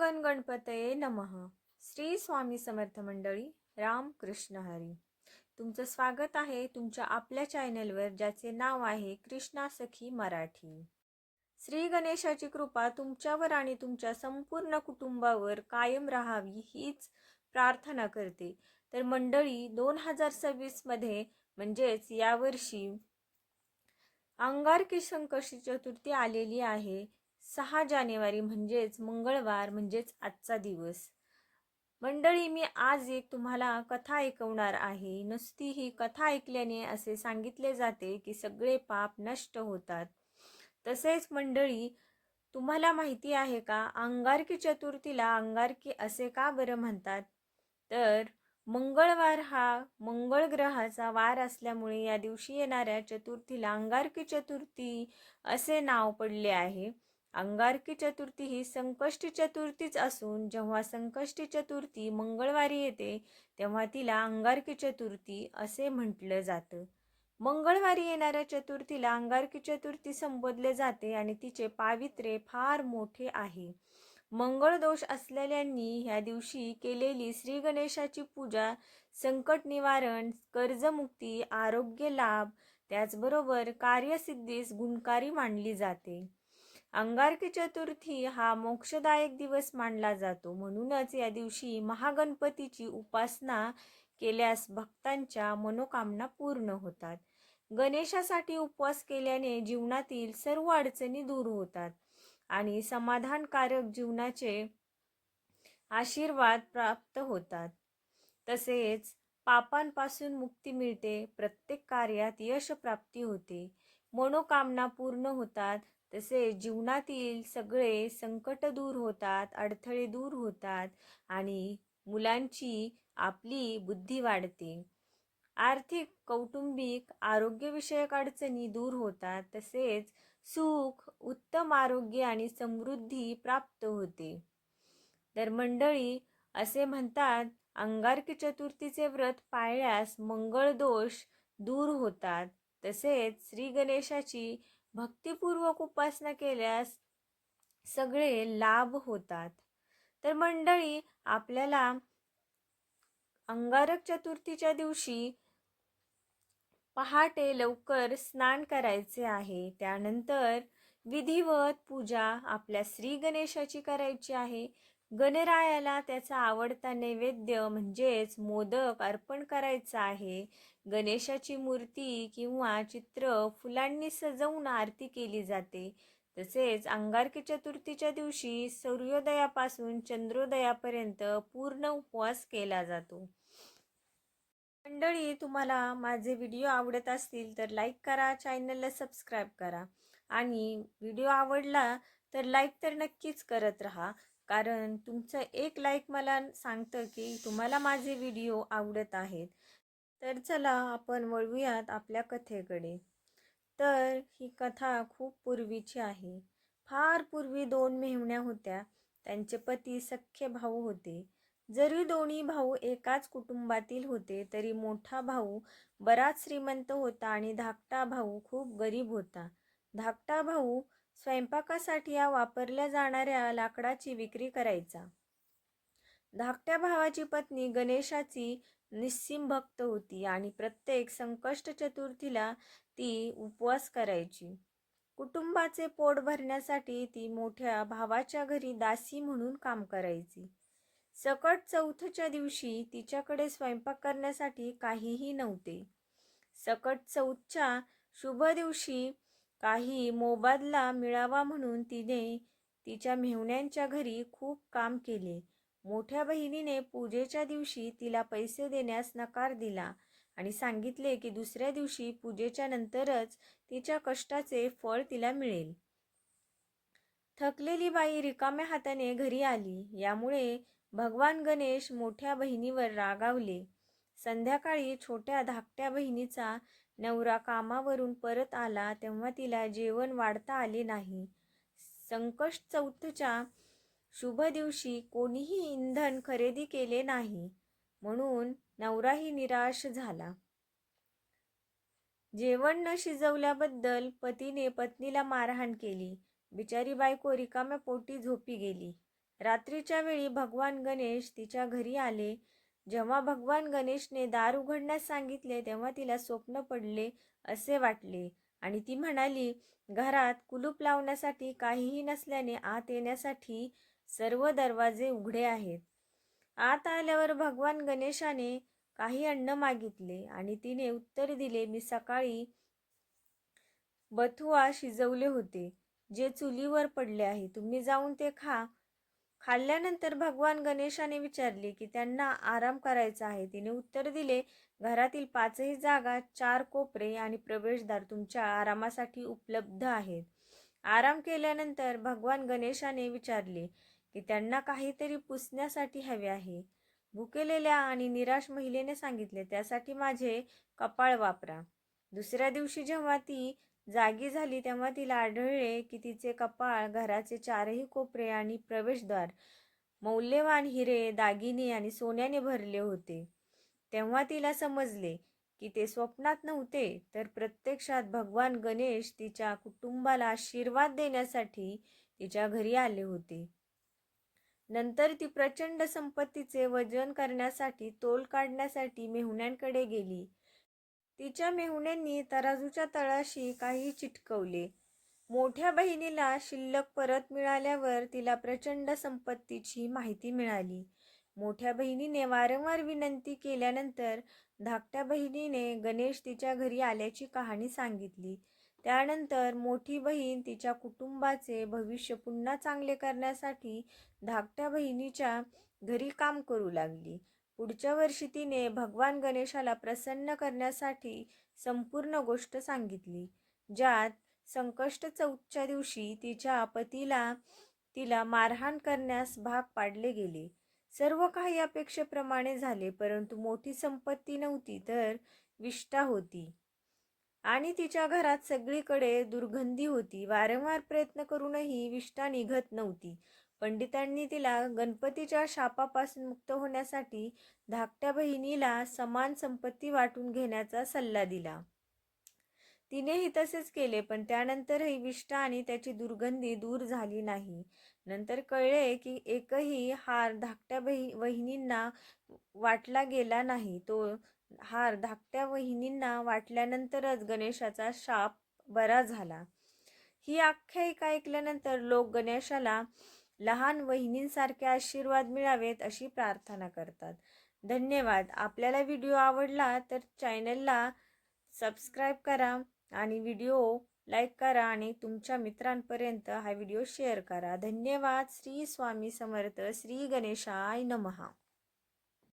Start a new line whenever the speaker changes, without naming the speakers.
गण गणपतये नमः. श्री स्वामी समर्थ मंडळी राम कृष्ण हरी. तुमचं स्वागत आहे तुमच्या आपल्या चॅनलवर ज्याचे नाव आहे कृष्णा सखी मराठी. श्री गणेशाची कृपा तुमच्यावर आणि तुमच्या संपूर्ण कुटुंबावर कायम राहावी हीच प्रार्थना करते. तर मंडळी दोन हजार सव्वीसमध्ये म्हणजेच यावर्षी अंगारकी संकष्टी चतुर्थी आलेली आहे सहा जानेवारी म्हणजेच मंगळवार म्हणजेच आजचा दिवस. मंडळी मी आज एक तुम्हाला कथा ऐकवणार आहे. नुसती ही कथा ऐकल्याने असे सांगितले जाते की सगळे पाप नष्ट होतात. तसेच मंडळी तुम्हाला माहिती आहे का अंगारकी चतुर्थीला अंगारकी असे का बरं म्हणतात? तर मंगळवार हा मंगळ ग्रहाचा वार असल्यामुळे या दिवशी येणाऱ्या चतुर्थीला अंगारकी चतुर्थी असे नाव पडले आहे. अंगारकी चतुर्थी ही संकष्टी चतुर्थीच असून जेव्हा संकष्टी चतुर्थी मंगळवारी येते तेव्हा तिला अंगारकी चतुर्थी असे म्हटलं जातं. मंगळवारी येणाऱ्या चतुर्थीला अंगारकी चतुर्थी संबोधले जाते आणि तिचे पावित्र्य फार मोठे आहे. मंगळ दोष असलेल्यांनी ह्या दिवशी केलेली श्री गणेशाची पूजा संकट निवारण कर्जमुक्ती आरोग्य लाभ त्याचबरोबर कार्यसिद्धीस गुणकारी मानली जाते. अंगारकी चतुर्थी हा मोक्षदायक दिवस मानला जातो. म्हणूनच या दिवशी महागणपतीची उपासना केल्यास भक्तांच्या मनोकामना पूर्ण होतात. गणेशासाठी उपवास केल्याने जीवनातील सर्व अडचणी दूर होतात आणि समाधानकारक जीवनाचे आशीर्वाद प्राप्त होतात. तसेच पापांपासून मुक्ती मिळते प्रत्येक कार्यात यश प्राप्ती होते. मनोकामना पूर्ण होतात तसे जीवनातील सगळे संकट दूर होतात अडथळे दूर होतात आणि मुलांची आपली बुद्धी वाढते. आर्थिक कौटुंबिक आरोग्यविषयक अडचणी दूर होतात तसेच सुख उत्तम आरोग्य आणि समृद्धी प्राप्त होते. तर मंडळी असे म्हणतात अंगारकी चतुर्थीचे व्रत पाळल्यास मंगळ दोष दूर होतात. तसेच श्री गणेशाची भक्तिपूर्वक उपासना केल्यास सगळे लाभ होतात. तर मंडळी आपल्याला अंगारक चतुर्थीच्या दिवशी पहाटे लवकर स्नान करायचे आहे. त्यानंतर विधिवत पूजा आपल्या श्री गणेशाची करायची आहे. गणरायाला त्याचा आवडता नैवेद्य म्हणजेच मोदक अर्पण करायचा आहे. गणेशाची मूर्ती किंवा चित्र फुलांनी सजवून आरती केली जाते. तसेच अंगारकी चतुर्थीच्या दिवशी सूर्योदयापासून चंद्रोदयापर्यंत पूर्ण उपवास केला जातो. मंडळी तुम्हाला माझे व्हिडिओ आवडत असतील तर लाईक करा चॅनलला सबस्क्राईब करा. आणि व्हिडिओ आवडला तर लाईक तर नक्कीच करत राहा. कारण तुमचं एक लाईक मला सांगतं की तुम्हाला माझे व्हिडिओ आवडत आहेत. तर चला आपण वळूयात आपल्या कथेकडे. तर ही कथा खूप पूर्वीची आहे. फार पूर्वी दोन मेहुण्या होत्या. त्यांचे पती सख्खे भाऊ होते. जरी दोन्ही भाऊ एकाच कुटुंबातील होते तरी मोठा भाऊ बराच श्रीमंत होता आणि धाकटा भाऊ खूप गरीब होता. धाकटा भाऊ स्वयंपाकासाठी या वापरल्या जाणाऱ्या लाकडाची विक्री करायचा. धाकट्या भावाची पत्नी गणेशाची निस्सिम भक्त होती आणि प्रत्येक संकष्ट चतुर्थीला ती उपवास करायची. कुटुंबाचे पोट भरण्यासाठी ती मोठ्या भावाच्या घरी दासी म्हणून काम करायची. सकट चौथच्या दिवशी तिच्याकडे स्वयंपाक करण्यासाठी काहीही नव्हते. सकट चौथच्या शुभ दिवशी काही मोबादला मिळावा म्हणून तिने तिच्या मेहुण्यांच्या घरी खूप काम केले. मोठ्या बहिणीने पूजेच्या दिवशी तिला पैसे देण्यास नकार दिला आणि सांगितले की दुसऱ्या दिवशी पूजेच्या नंतरच तिच्या कष्टाचे फळ तिला मिळेल. थकलेली बाई रिकाम्या हाताने घरी आली. यामुळे भगवान गणेश मोठ्या बहिणीवर रागावले. संध्याकाळी छोट्या धाकट्या बहिणीचा नवरा कामावरून परत आला तेव्हा तिला जेवण वाढता आले नाही. संकष्ट चौथच्या शुभ दिवशी कोणीही इंधन खरेदी केले नाही. म्हणून नवराही निराश झाला. जेवण न शिजवल्याबद्दल पतीने पत्नीला मारहाण केली. बिचारी बायको रिकाम्या पोटी झोपी गेली. रात्रीच्या वेळी भगवान गणेश तिच्या घरी आले. जेव्हा भगवान गणेशने दार उघडण्यास सांगितले तेव्हा तिला स्वप्न पडले असे वाटले. आणि ती म्हणाली घरात कुलूप लावण्यासाठी काहीही नसल्याने आत येण्यासाठी सर्व दरवाजे उघडे आहेत. आत आल्यावर भगवान गणेशाने काही अन्न मागितले आणि तिने उत्तर दिले मी सकाळी बथुआ शिजवले होते जे चुलीवर पडले आहे. तुम्ही जाऊन ते खा. खाल्ल्यानंतर भगवान गणेशाने विचारले की त्यांना आराम करायचा आहे. तिने उत्तर दिले घरातील पाचही जागा चार कोपरे आणि प्रवेशद्वार तुमच्या आरामासाठी उपलब्ध आहेत. आराम केल्यानंतर भगवान गणेशाने विचारले की त्यांना काहीतरी पुसण्यासाठी हवे आहे. भुकेलेल्या आणि निराश महिलेने सांगितले त्यासाठी माझे कपाळ वापरा. दुसऱ्या दिवशी जेव्हा ती जागी झाली तेव्हा तिला आढळले की तिचे कपाळ घराचे चारही कोपरे आणि प्रवेशद्वार मौल्यवान हिरे दागिने आणि सोन्याने भरले होते. तेव्हा तिला समजले की ते स्वप्नात नव्हते तर प्रत्यक्षात भगवान गणेश तिच्या कुटुंबाला आशीर्वाद देण्यासाठी तिच्या घरी आले होते. नंतर ती प्रचंड संपत्तीचे वजन करण्यासाठी तोल काढण्यासाठी मेहुण्यांकडे गेली. तिच्या मेहुण्यांनी तराजूच्या तळाशी काही चिटकवले. मोठ्या बहिणीला शिल्लक परत मिळाल्यावर तिला प्रचंड संपत्तीची माहिती मिळाली. मोठ्या बहिणीने वारंवार विनंती केल्यानंतर धाकट्या बहिणीने गणेश तिच्या घरी आल्याची कहाणी सांगितली. त्यानंतर मोठी बहीण तिच्या कुटुंबाचे भविष्य पुन्हा चांगले करण्यासाठी धाकट्या बहिणीच्या घरी काम करू लागली. पुढच्या वर्षी तिने भगवान गणेशाला प्रसन्न करण्यासाठी संपूर्ण गोष्ट सांगितली ज्यात संकष्ट चौथच्या दिवशी तिच्या पतीला तिला मारहाण करण्यास भाग पाडले गेले. सर्व काही अपेक्षेप्रमाणे झाले परंतु मोठी संपत्ती नव्हती तर विष्ठा होती. आणि तिच्या घरात सगळीकडे दुर्गंधी होती. वारंवार प्रयत्न करूनही विष्ठा निघत नव्हती. पंडितांनी तिला गणपतीच्या शापापासून मुक्त होण्यासाठी धाकट्या बहिणीला समान संपत्ती वाटून घेण्याचा सल्ला दिला. तिनेही तसेच केले पण त्यानंतरही विष्ठा आणि त्याची दुर्गंधी दूर झाली नाही. नंतर कळले की एकही हार धाकट्या बहि वहिनींना वाटला गेला नाही. तो हार धाकट्या वहिनींना वाटल्यानंतरच गणेशाचा शाप बरा झाला. ही आख्यायिका ऐकल्यानंतर लोक गणेशाला लहान वहिनींसारखे आशीर्वाद मिळावेत अशी प्रार्थना करतात. धन्यवाद. आपल्याला व्हिडिओ आवडला तर चॅनलला सबस्क्राईब करा आणि व्हिडिओ लाईक करा आणि तुमच्या मित्रांपर्यंत हा व्हिडिओ शेअर करा. धन्यवाद. श्री स्वामी समर्थ. श्री गणेशाय नमहा